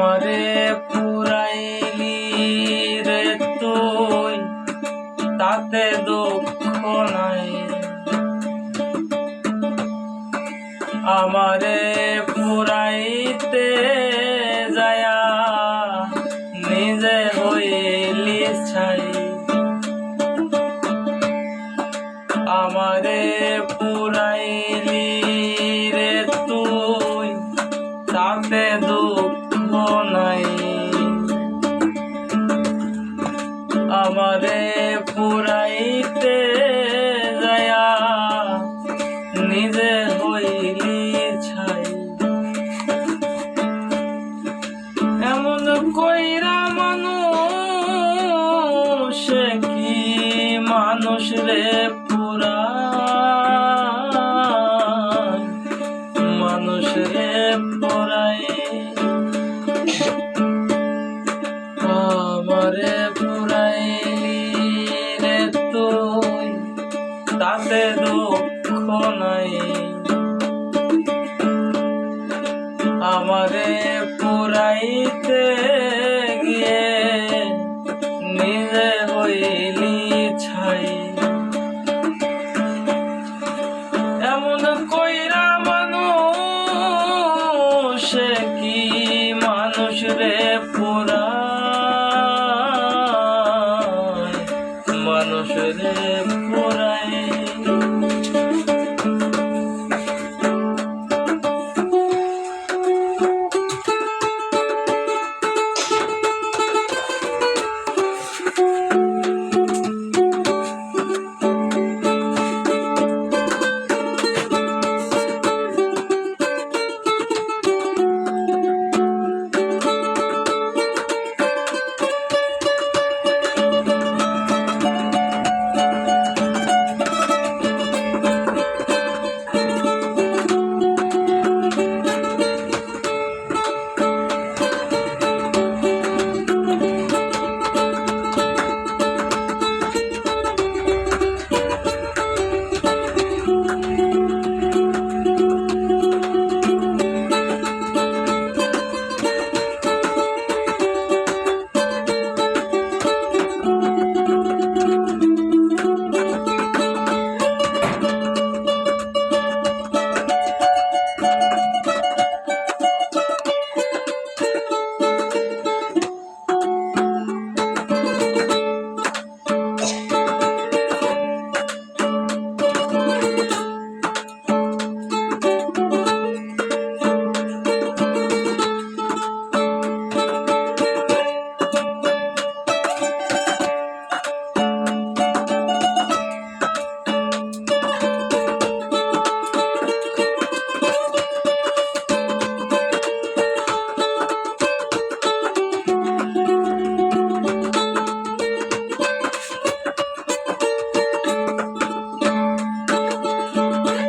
আমারে পুরাইলি রে তুই, তাতে দুঃখ নাই। আমারে পুরাইতে যায়া নিজে হইলি ছাই। আমারে পুরাই মানুষ রে পুরা। মানুষ রে পুরাই। আমারে পুরাইলি রে তুই তাতে দুঃখ নাই। আমারে রে